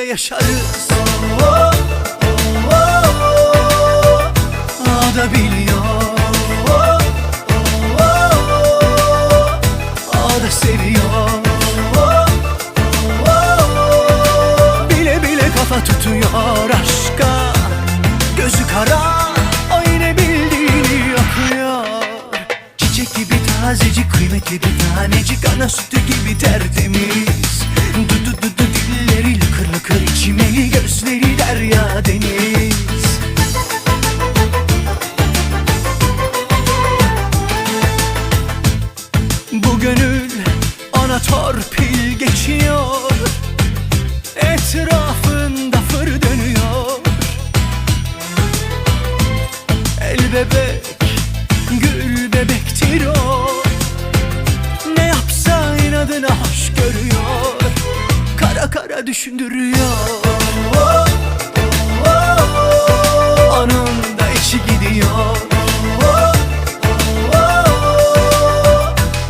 yaşarız. Oh, oh, oh. Biliyor oh, seviyor. Bile bile kafa tutuyor aşka. Gözü kara o yine bildiğini okuyor. Çiçek gibi tazecik kıymetli bir tanecik. Ana sütü gibi tertemiz. Du du du derya deniz Bu gönül ona torpil geçiyor. Etrafında fır dönüyor. El bebek, gül bebektir o. Ne yapsa inadına hoş görüyor. Kara kara düşündürüyor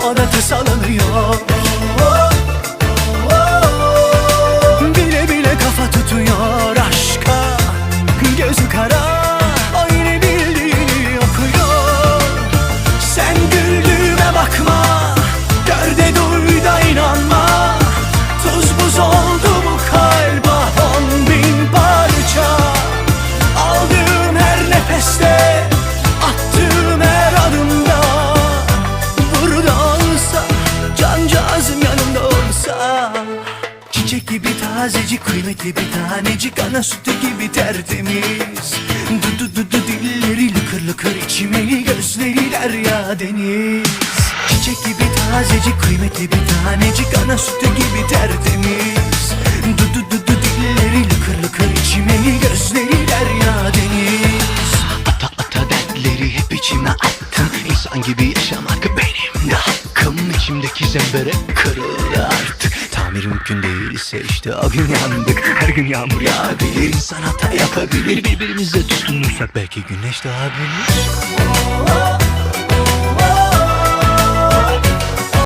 O da tazecik kıymetli bir tanecik Ana sütü gibi tertemiz. Du du du du dilleri lıkır lıkır içimeli Gözleri derya deniz. Çiçek gibi tazecik kıymetli bir tanecik Ana sütü gibi tertemiz. Du du du du dilleri lıkır lıkır içimeli Gözleri derya deniz. Ata ata dertleri hep içime attım İnsan gibi yaşamak benim de hakkım. İçimdeki zembere kırıldı artık Tamir mümkün değil ise işte o gün yandık Her gün yağmur yağabilir İnsan hata yapabilir Birbirimize tutunursak belki güneş doğabilir oh, oh, oh, oh.